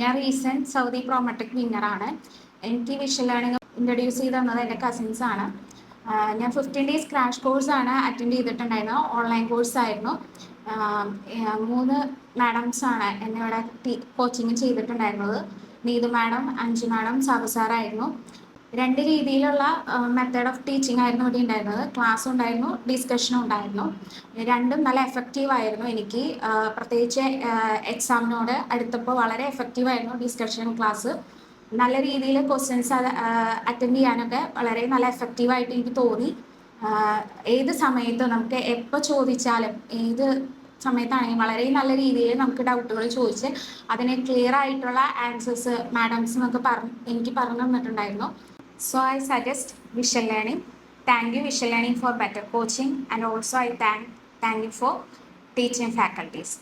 ഞാൻ recent Saudi Prometric വിന്നറാണ് എനിക്ക് visual learning introduce ചെയ്ത് തന്നത് എന്റെ കസിൻസ് ആണ്. ഞാൻ ഫിഫ്റ്റീൻ ഡേയ്സ് ക്രാഷ് കോഴ്സാണ് അറ്റൻഡ് ചെയ്തിട്ടുണ്ടായിരുന്നത്. ഓൺലൈൻ കോഴ്സ് ആയിരുന്നു. മൂന്ന് മാഡംസ് ആണ് എന്നെ ഇവിടെ കോച്ചിങ് ചെയ്തിട്ടുണ്ടായിരുന്നത്. നീതു മാഡം അഞ്ചു മാഡം സബസാറായിരുന്നു സാറായിരുന്നു രണ്ട് രീതിയിലുള്ള മെത്തേഡ് ഓഫ് ടീച്ചിങ് ആയിരുന്നു ഇവിടെ ഉണ്ടായിരുന്നത്. ക്ലാസ് ഉണ്ടായിരുന്നു ഡിസ്കഷനും ഉണ്ടായിരുന്നു. രണ്ടും നല്ല എഫക്റ്റീവ് ആയിരുന്നു എനിക്ക്. പ്രത്യേകിച്ച് എക്സാമിനോട് അടുത്തപ്പോൾ വളരെ എഫക്റ്റീവ് ആയിരുന്നു ഡിസ്കഷൻ ക്ലാസ് നല്ല രീതിയിൽ ക്വസ്റ്റ്യൻസ് അറ്റൻഡ് ചെയ്യാനൊക്കെ വളരെ നല്ല എഫക്റ്റീവ് ആയിട്ട് എനിക്ക് തോന്നി. ഏത് സമയത്തും നമുക്ക് എപ്പോൾ ചോദിച്ചാലും ഏത് സമയത്താണെങ്കിൽ വളരെ നല്ല രീതിയിൽ നമുക്ക് ഡൗട്ടുകൾ ചോദിച്ച് അതിനെ ക്ലിയർ ആയിട്ടുള്ള ആൻസേഴ്സ് മാഡംസ് എന്നൊക്കെ പറഞ്ഞ് എനിക്ക് പറഞ്ഞു തന്നിട്ടുണ്ടായിരുന്നു. So I suggest Visual Learning. Thank you Visual Learning for better coaching and also I thank, thank you for teaching faculties.